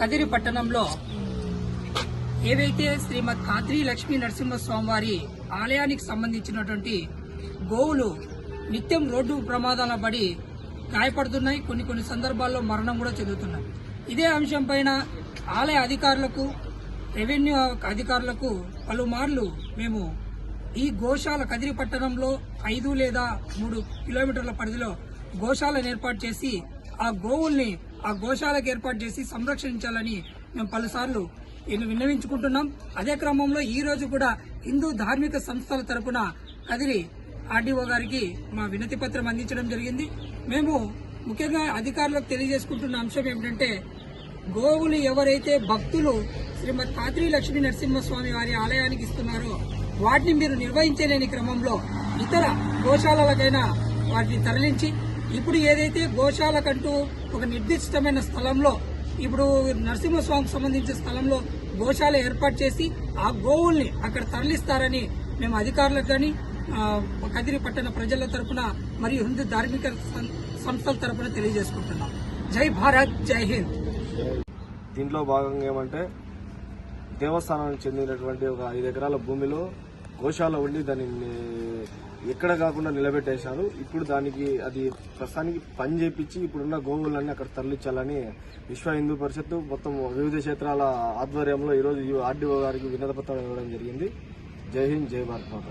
కదిరి పట్టణంలో ఏవైతే శ్రీమద్ కాత్రి లక్ష్మీ నరసింహస్వామి వారి ఆలయానికి సంబంధించినటువంటి గోవులు నిత్యం రోడ్డు ప్రమాదాల పడి గాయపడుతున్నాయి. కొన్ని కొన్ని సందర్భాల్లో మరణం కూడా చెందుతున్నాయి. ఇదే అంశం పైన ఆలయ అధికారులకు రెవెన్యూ అధికారులకు పలుమార్లు మేము ఈ గోశాల కదిరి పట్టణంలో ఐదు లేదా మూడు కిలోమీటర్ల పరిధిలో గోశాలను ఏర్పాటు చేసి ఆ గోవుల్ని ఆ గోశాలకు ఏర్పాటు చేసి సంరక్షించాలని మేము పలుసార్లు విన్నవించుకుంటున్నాం. అదే క్రమంలో ఈ రోజు కూడా హిందూ ధార్మిక సంస్థల తరపున కదిరి ఆర్డీఓ గారికి మా వినతి పత్రం అందించడం జరిగింది. మేము ముఖ్యంగా అధికారులకు తెలియజేసుకుంటున్న అంశం ఏమిటంటే గోవులు ఎవరైతే భక్తులు శ్రీమతి కాత్రి లక్ష్మీ నరసింహస్వామి వారి ఆలయానికి ఇస్తున్నారో వాటిని మీరు నిర్వహించలేని క్రమంలో ఇతర గోశాలకైనా వాటిని తరలించి ఇప్పుడు ఏదైతే గోశాలకంటూ ఒక నిర్దిష్టమైన స్థలంలో ఇప్పుడు నరసింహస్వామికి సంబంధించిన స్థలంలో గోశాల ఏర్పాటు చేసి ఆ గోవుల్ని అక్కడ తరలిస్తారని మేము అధికారులకు కానీ కదిరి పట్టణ ప్రజల తరపున మరియు హిందూ ధార్మిక సం- సంస్థల తరపున తెలియజేసుకుంటున్నాం. జై భారత్ జై హింద్. దీంట్లో భాగంగా ఏమంటే దేవస్థానానికి చెందినటువంటి ఒక ఐదు ఎకరాల భూమిలో గోశాల ఉండి దాన్ని ఎక్కడ కాకుండా నిలబెట్టేశారు. ఇప్పుడు దానికి అది ప్రస్తుతానికి పని చేపించి ఇప్పుడున్న గోవులన్నీ అక్కడ తరలించాలని విశ్వ హిందూ పరిషత్ మొత్తం వివిధ క్షేత్రాల ఆధ్వర్యంలో ఈరోజు ఆర్డీఓ గారికి వినతిపత్రం ఇవ్వడం జరిగింది. జై హింద్ జై భారత్ మాత.